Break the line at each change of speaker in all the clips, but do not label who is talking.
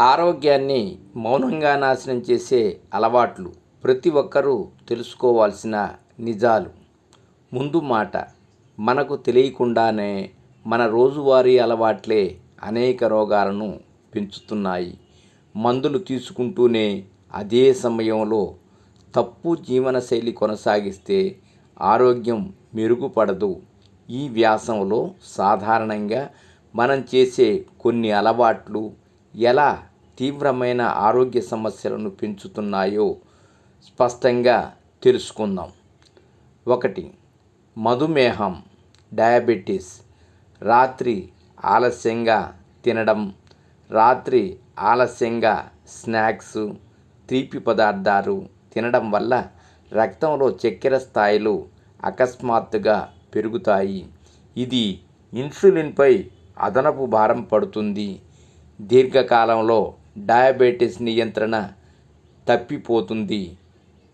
ఆరోగ్యాన్ని మౌనంగా నాశనం చేసే అలవాట్లు ప్రతి ఒక్కరూ తెలుసుకోవాల్సిన నిజాలు. ముందు మాట మనకు తెలియకుండానే మన రోజువారీ అలవాట్లే అనేక రోగాలను పెంచుతున్నాయి. మందులు తీసుకుంటూనే అదే సమయంలో తప్పు జీవనశైలి కొనసాగిస్తే ఆరోగ్యం మెరుగుపడదు. ఈ వ్యాసంలో సాధారణంగా మనం చేసే కొన్ని అలవాట్లు ఎలా తీవ్రమైన ఆరోగ్య సమస్యలను పెంచుతున్నాయో స్పష్టంగా తెలుసుకుందాం. ఒకటి మధుమేహం డయాబెటీస్ రాత్రి ఆలస్యంగా తినడం రాత్రి ఆలస్యంగా స్నాక్స్ తీపి పదార్థాలు తినడం వల్ల రక్తంలో చక్కెర స్థాయిలు అకస్మాత్తుగా పెరుగుతాయి. ఇది ఇన్సులిన్పై అదనపు భారం పడుతుంది. దీర్ఘకాలంలో డయాబెటీస్ నియంత్రణ తప్పిపోతుంది.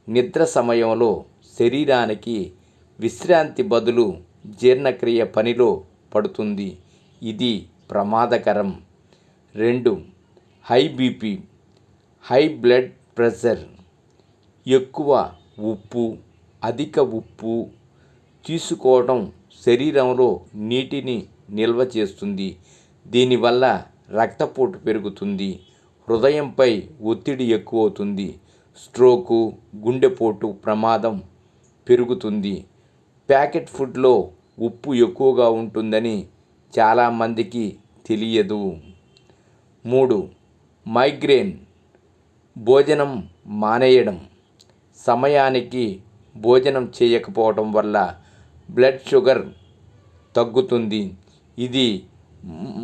నిద్ర సమయంలో శరీరానికి విశ్రాంతి బదులు జీర్ణక్రియ పనిలో పడుతుంది. ఇది ప్రమాదకరం. రెండు high BP high blood pressure ఎక్కువ ఉప్పు అధిక ఉప్పు తీసుకోవడం శరీరంలో నీటిని నిల్వ చేస్తుంది. దీనివల్ల రక్తపోటు పెరుగుతుంది. హృదయంపై ఒత్తిడి ఎక్కువవుతుంది. స్ట్రోకు గుండెపోటు ప్రమాదం పెరుగుతుంది. ప్యాకెట్ ఫుడ్లో ఉప్పు ఎక్కువగా ఉంటుందని చాలామందికి తెలియదు. మూడు మైగ్రేన్ భోజనం మానేయడం. సమయానికి భోజనం చేయకపోవడం వల్ల బ్లడ్ షుగర్ తగ్గుతుంది. ఇది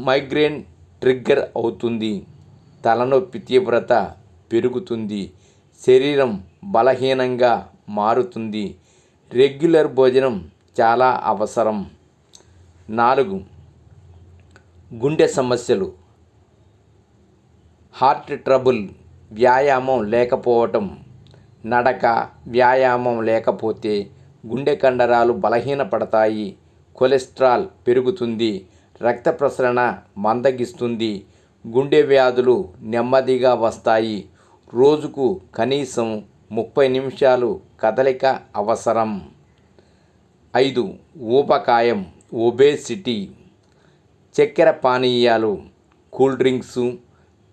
మైగ్రేన్ ట్రిగ్గర్ అవుతుంది. తలనొప్పి తీవ్రత పెరుగుతుంది. శరీరం బలహీనంగా మారుతుంది. రెగ్యులర్ భోజనం చాలా అవసరం. నాలుగు గుండె సమస్యలు. హార్ట్ ట్రబుల్ వ్యాయామం లేకపోవటం. నడక వ్యాయామం లేకపోతే గుండె కండరాలు బలహీనపడతాయి. కొలెస్ట్రాల్ పెరుగుతుంది. రక్త ప్రసరణ మందగిస్తుంది. గుండె వ్యాధులు నెమ్మదిగా వస్తాయి. రోజుకు కనీసం ముప్పై నిమిషాలు కదలిక అవసరం. ఐదు ఊపకాయం ఒబేసిటీ చక్కెర పానీయాలు కూల్ డ్రింక్స్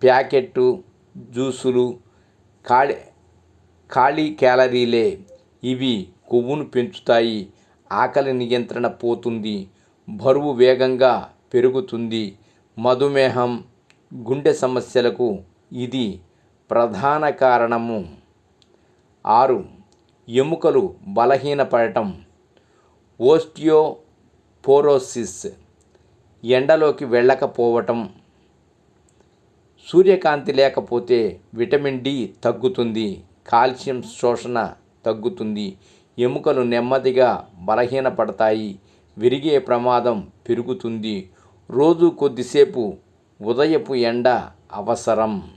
ప్యాకెట్టు జ్యూసులు ఖాళీ ఖాళీ క్యాలరీలే. ఇవి కొవ్వును పెంచుతాయి. ఆకలి నియంత్రణ పోతుంది. బరువు వేగంగా పెరుగుతుంది. మధుమేహం గుండె సమస్యలకు ఇది ప్రధాన కారణము. ఆరు ఎముకలు బలహీనపడటం. ఓస్టియోపోరోసిస్ ఎండలోకి వెళ్ళకపోవటం. సూర్యకాంతి లేకపోతే విటమిన్ డి తగ్గుతుంది కాల్షియం శోషణ తగ్గుతుంది ఎముకలు నెమ్మదిగా బలహీనపడతాయి విరిగే ప్రమాదం పెరుగుతుంది. రోజు కొద్దిసేపు ఉదయపు ఎండ అవసరం.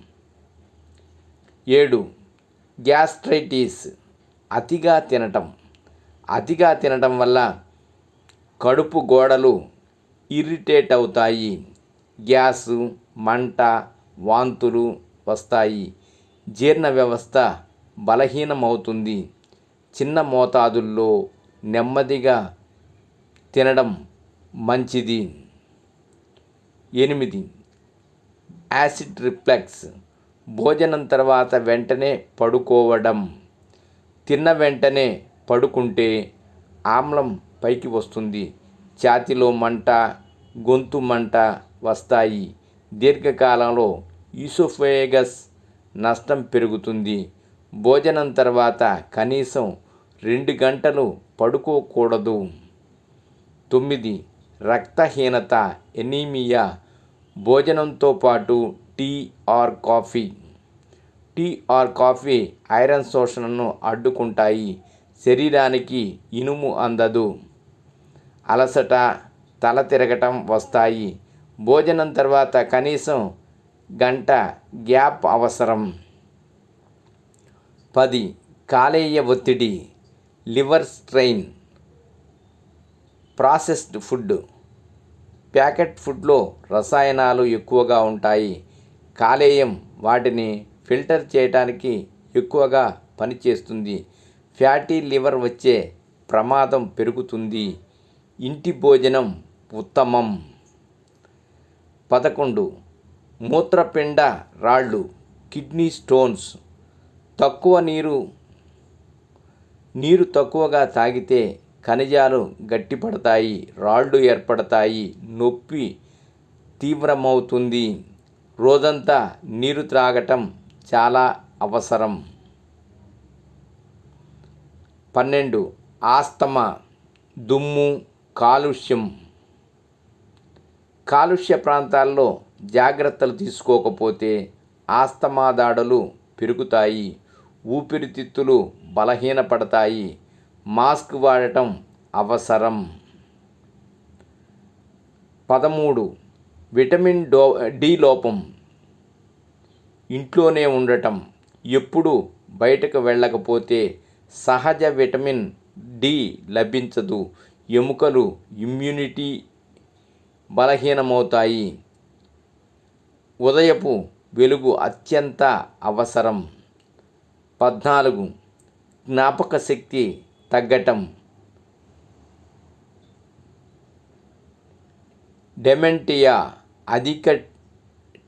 ఏడు. గ్యాస్ట్రైటిస్ అతిగా తినటం. అతిగా తినటం వల్ల కడుపు గోడలు ఇరిటేట్ అవుతాయి. గ్యాసు మంట వాంతులు వస్తాయి. జీర్ణ వ్యవస్థ బలహీనమవుతుంది. చిన్న మోతాదుల్లో నెమ్మదిగా తినడం మంచిది. ఎనిమిది. Acid reflex. భోజనం తర్వాత వెంటనే పడుకోవడం. తిన్న వెంటనే పడుకుంటే ఆమ్లం పైకి వస్తుంది. ఛాతిలో మంట గొంతు మంట వస్తాయి. దీర్ఘకాలంలో ఈసోఫేగస్ నష్టం పెరుగుతుంది. భోజనం తర్వాత కనీసం రెండు గంటలు పడుకోకూడదు. తొమ్మిది. రక్తహీనత ఎనీమియా భోజనంతో పాటు tea or coffee. Tea or coffee iron శోషణను అడ్డుకుంటాయి. శరీరానికి ఇనుము అందదు. అలసట తల తిరగటం వస్తాయి. భోజనం తర్వాత కనీసం గంట గ్యాప్ అవసరం. పది. కాలేయ ఒత్తిడి liver strain. Processed food. Packet ఫుడ్లో రసాయనాలు ఎక్కువగా ఉంటాయి. కాలేయం వాటిని ఫిల్టర్ చేయడానికి ఎక్కువగా పనిచేస్తుంది. ఫ్యాటీ లివర్ వచ్చే ప్రమాదం పెరుగుతుంది. ఇంటి భోజనం ఉత్తమం. పదకొండు. మూత్రపిండ రాళ్ళు కిడ్నీ స్టోన్స్. తక్కువ నీరు నీరు తక్కువగా తాగితే ఖనిజాలు గట్టిపడతాయి రాళ్ళు ఏర్పడతాయి నొప్పి తీవ్రమవుతుంది. రోజంతా నీరు త్రాగటం చాలా అవసరం. పన్నెండు. ఆస్తమా దుమ్ము కాలుష్యం. కాలుష్య ప్రాంతాల్లో జాగ్రత్తలు తీసుకోకపోతే ఆస్తమా దాడులు పెరుగుతాయి ఊపిరితిత్తులు బలహీనపడతాయి. మాస్క్ వాడటం అవసరం. పదమూడు. విటమిన్ డో డి లోపం. ఇంట్లోనే ఉండటం. ఎప్పుడు బయటకు వెళ్ళకపోతే సహజ విటమిన్ డి లభించదు. ఎముకలు ఇమ్యూనిటీ బలహీనమవుతాయి. ఉదయపు వెలుగు అత్యంత అవసరం. పద్నాలుగు. జ్ఞాపక శక్తి తగ్గటం. డెమెంటియా అధిక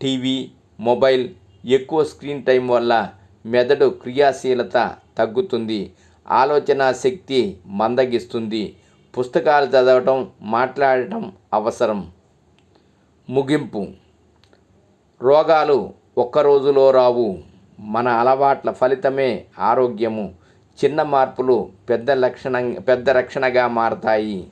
టీవీ మొబైల్ ఎక్కువ స్క్రీన్ టైం వల్ల మెదడు క్రియాశీలత తగ్గుతుంది. ఆలోచన శక్తి మందగిస్తుంది. పుస్తకాలు చదవటం మాట్లాడటం అవసరం. ముగింపు. రోగాలు ఒక్క రోజులో రావు. మన అలవాట్ల ఫలితమే ఆరోగ్యము. చిన్న మార్పులు పెద్ద లక్షణ పెద్ద రక్షణగా మారతాయి.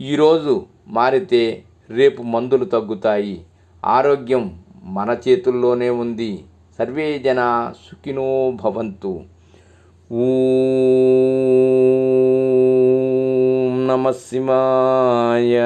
ఈరోజు మారితే రేపు మందులు తగ్గుతాయి. ఆరోగ్యం మన చేతుల్లోనే ఉంది. సర్వే జన సుఖినో భవంతు. ఊ నమ శివాయ.